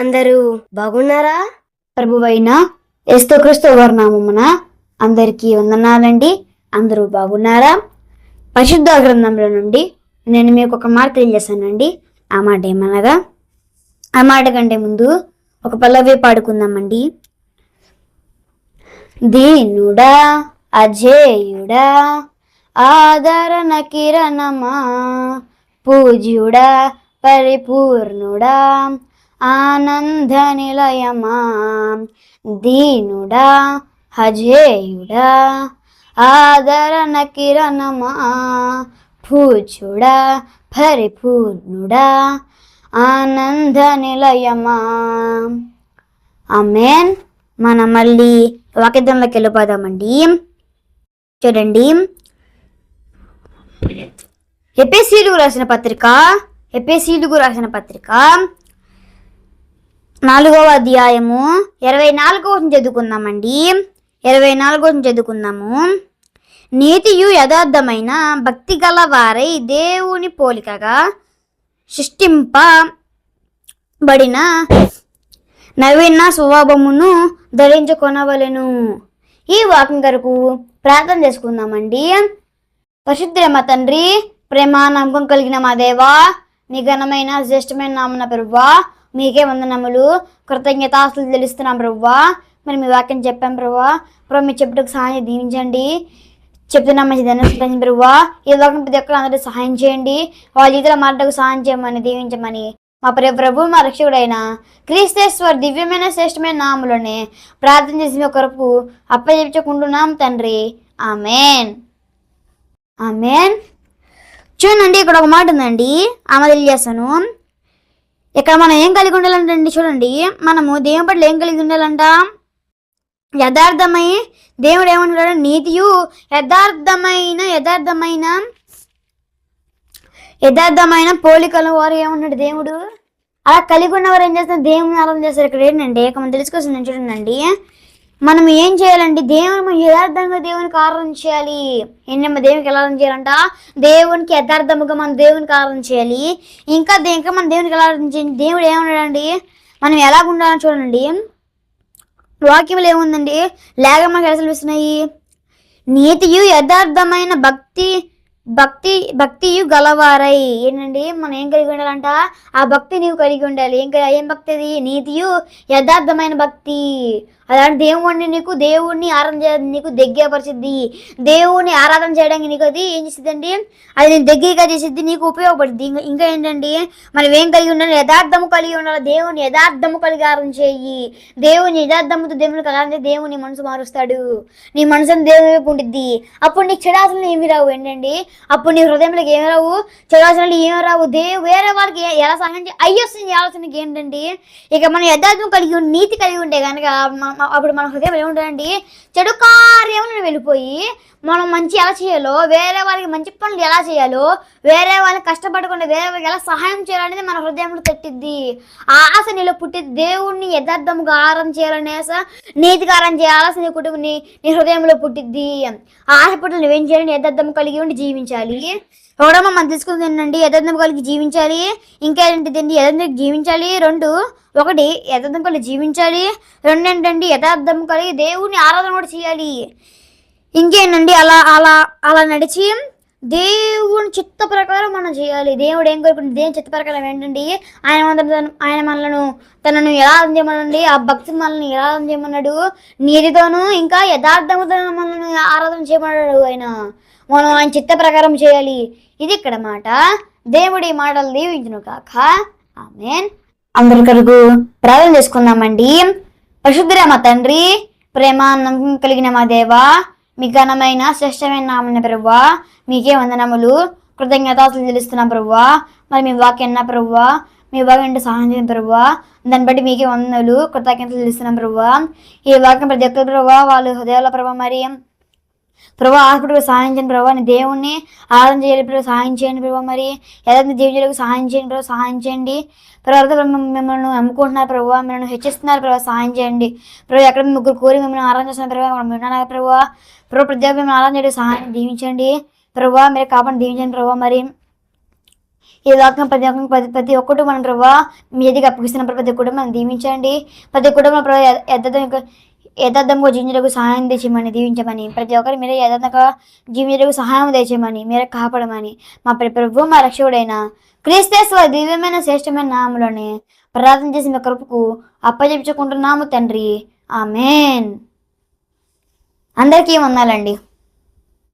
అందరూ బాగున్నారా? ప్రభువైన ఏస్తోక్రీస్తు వారి నామమున అందరికీ వందనాలండి. అందరూ బాగున్నారా? పరిశుద్ధ గ్రంథంలో నుండి నేను మీకు ఒక మాట తెలియజేశానండి. ఆ మాట ఏమనగా ఆ మాట కంటే ముందు ఒక పల్లవి పాడుకుందామండి. దీనుడా అజేయుడా ఆదరణ కిరణమా పూజ్యుడా పరిపూర్ణుడా ఆనంద నిలయమా దీనుడా హజేయుడా ఆదరణ కిరణమా? పూజ్యుడా పరిపూర్ణుడా ఆనంద నిలయమా ఆమెన్. మనం మళ్ళీ వాక్యంలోకి వెళ్ళిపోదామండి. చూడండి. ఎపిసీలుగు రాసిన పత్రిక ఎపిసీలుగు రాసిన పత్రిక నాలుగవ అధ్యాయము. ఇరవై నాలుగవ చదువుకుందామండి. ఇరవై నాలుగవ చదువుకుందాము. నీతియు యథార్థమైన భక్తి గల వారై దేవుని పోలికగా సృష్టింపబడిన నవీన స్వభావమును ధరించుకొనవలెను. ఈ వాక్యం కొరకు ప్రార్థన చేసుకుందామండి. పరిశుద్ధ మా తండ్రి ప్రేమ నమ్మకం కలిగిన మా దేవా నిఘనమైన శ్రేష్టమైన నామన పెరువా మీకే వందనములు. కృతజ్ఞతాస్తులు తెలుస్తున్నాం ప్రభువా మరి మీ వాక్యం చెప్పాం ప్రభువా ప్రభు మీ చెప్పుటకు సహాయం దీవించండి. చెప్తున్నా మంచి ధనం ప్రభువా ఈ వాక్యం ప్రతి ఒక్కరు అందరూ సహాయం చేయండి. వాళ్ళ జీవితంలో మాటకు సహాయం చేయమని దీవించమని మా ప్రియ ప్రభు మా రక్షకుడైన క్రీస్తేశ్వర్ దివ్యమైన శ్రేష్టమైన నాములోనే ప్రార్థన చేసి మీ కొరకు అప్పచెప్పుకుంటున్నాం తండ్రి. ఆమెన్. ఆమెన్. చూడండి ఇక్కడ ఒక మాట ఉందండి. ఆమె తెలియజేస్తాను ఇక్కడ మనం ఏం కలిగి ఉండాలంటే చూడండి. మనము దేవుని పట్ల ఏం కలిగి ఉండాలంట? యథార్థమై దేవుడు ఏమంటాడు నీతియు యథార్థమైన యథార్థమైన యథార్థమైన పోలికలు వారు ఏమన్నాడు దేవుడు? అలా కలిగి ఉన్నవారు ఏం చేస్తారు దేవుని ఆరాధన చేస్తారు. ఇక్కడ ఏంటంటే ఇక మనం తెలుసుకోవాల్సింది చూడండి. మనం ఏం చేయాలండి? దేవుని మనం యథార్థంగా దేవునికి ఆరాధన చేయాలి. ఏంటమ్మా దేవునికి ఎలా ఆరాధన చేయాలంట? దేవునికి యథార్థముగా మనం దేవునికి ఆరాధన చేయాలి. ఇంకా ఇంకా మన దేవునికి ఎలా ఆరాధన చేయాలి? దేవుడు ఏమన్నాడండి? మనం ఎలా ఉండాలని చూడండి. వాక్యంలో ఏముందండి? లేక మనకు ఎలా తెలుస్తున్నాయి నీతియు యథార్థమైన భక్తి భక్తి భక్తియు గలవారై. ఏంటండి? మనం ఏం కలిగి ఉండాలంట? ఆ భక్తి నీవు కలిగి ఉండాలి. ఏం ఏం భక్తి అది? నీతియు యథార్థమైన భక్తి. అలాంటి దేవుణ్ణి నీకు దేవుణ్ణి ఆరాధన చేయడం నీకు దగ్గరపరిచిద్ది దేవుణ్ణి ఆరాధన చేయడానికి నీకు అది ఏం చేసిద్దండి? అది నేను దగ్గరగా చేసిద్ది నీకు ఉపయోగపడుద్ది. ఇంకా ఇంకా ఏంటండి? మనం ఏం కలిగి ఉండాలి యథార్థము కలిగి ఉండాలి దేవుని యథార్థము కలిగి ఆరాధన చేయి. దేవుని యథార్థముతో దేవుని ఆరాధన దేవుని మనసు మారుస్తాడు. నీ మనసుని దేవుని వైపు ఉండిద్ది. అప్పుడు నీకు చెడాసనలు ఏమి రావు ఏంటండి? అప్పుడు నీ హృదయంలోకి ఏమి రావు? చెడాసనలు ఏమి రావు? దేవు వేరే వాళ్ళకి ఎలా సహాయం అయ్యొస్తుంది ఆలోచనకి ఏంటండి? ఇక మనం యథార్థం కలిగి నీతి కలిగి ఉంటే కనుక అప్పుడు మన హృదయం ఏముంటుందండి చెడు కార్యములను వెళ్ళిపోయి మనం మంచి ఎలా చేయాలో వేరే వాళ్ళకి మంచి పనులు ఎలా చేయాలో వేరే వాళ్ళకి కష్టపడకుండా వేరే వాళ్ళకి ఎలా సహాయం చేయాలనేది మన హృదయంలో తట్టిద్ది. ఆ ఆశ నీలో పుట్టి దేవుణ్ణి యథార్థముగా ఆరం చేయాలనే ఆశ నీతిగా ఆరాధన చేయాల్సిన నీ కుటుంబం నీ హృదయంలో పుట్టిద్ది. ఆశ పుట్టిన నువ్వేం చేయాలి? యథార్థం కలిగి ఉండి జీవించాలి. ఎవడో మనం తీసుకుని తినండి యథార్థం కలిగి జీవించాలి ఇంకా ఏంటిదండి యథార్థం జీవించాలి. రెండు ఒకటి యథార్థం జీవించాలి. రెండు ఏంటండి యథార్థం కలిగి దేవుని ఆరాధన కూడా చేయాలి. ఇంకేనండి అలా అలా అలా నడిచి దేవుని చిత్త ప్రకారం మనం చేయాలి. దేవుడు ఏం కోరుకుంటే దేవుని చిత్త ప్రకారం ఏంటండి ఆయన మన- ఆయన మనలను తనను ఎలా ఆరాధన చేయమనండి ఆ భక్తి మనల్ని ఎలా ఆరాధన చేయమన్నాడు నీతితోనూ ఇంకా యథార్థముతో మనల్ని ఆరాధన చేయమన్నాడు ఆయన. మనం ఆయన చిత్త ప్రకారం చేయాలి. ఇది ఇక్కడ మాట. దేవుడి మాటలు దీవించును కాక ఆమెన్. అందరి కొరకు ప్రార్థన చేసుకుందామండి. పరిశుద్ధురా మా తండ్రి ప్రేమ నమ్మకం కలిగిన మా దేవా మీ ఘనమైన శ్రేష్టమైన నామన ప్రభువా మీకే వందనములు. కృతజ్ఞతలు తెలుస్తున్నాం ప్రభువా. మరి మీ వాక్యన్న ప్రభువా? మీ వాక్యం సహాయం చేయడం ప్రభువా? దాన్ని బట్టి మీకే వందనలు కృతజ్ఞతలు తెలుస్తున్నాం ప్రభువా. ఈ వాక్యం ప్రతి ఒక్కరు ప్రభువా వాళ్ళు హృదయాల ప్రభావ మరి. ప్రభా హాస్పిటల్కి సహాయం చేయండి ప్రభా. నీ దేవుణ్ణి ఆరాధన చేయాలి ప్రభు. సహాయం చేయండి ప్రభా మరి. ఏదైతే జీవితాలకు సహాయం చేయండి ప్రభు. సహాయం చేయండి. ప్రభావ మిమ్మల్ని నమ్ముకుంటున్నారు ప్రభు. మిమ్మల్ని హెచ్చిస్తున్నారు ప్రభావ సహాయం చేయండి. ప్రభు ఎక్కడ ముగ్గురు కోరి మిమ్మల్ని ఆరాధన చేస్తున్నారు ప్రభావ మనం విన్నాను ప్రభు? ప్రభావ ప్రతి మిమ్మల్ని ఆరాధన చేయడం సహాయం దీవించండి. ప్రభావ మీరు కాపాడి దీవించండి ప్రభావ మరి. ఈ లోకం ప్రతి ఒక్క ప్రతి ప్రతి ఒక్కటి మనం ప్రభావ మీ ఎదిగి అప్పగిస్తున్న ప్రతి కుటుంబం దీవించండి. ప్రతి కుటుంబంలో ప్రభావ యథార్థంగా యథార్థంగా జీవించడానికి సహాయం తెచ్చేయమని దీవించమని. ప్రతి ఒక్కరి మీరే యథార్థంగా జీవించడానికి సహాయం తెచ్చేయమని మీరే కాపాడమని. మా ప్ర- ప్రభు మా రక్షకుడైన క్రీస్తేశ్వర దివ్యమైన శ్రేష్టమైన నామలోనే ప్రార్థన చేసి మీ కృపకు అప్పచెప్పుకుంటున్నాము తండ్రి. ఆమెన్. అందరికీ వందాలండి.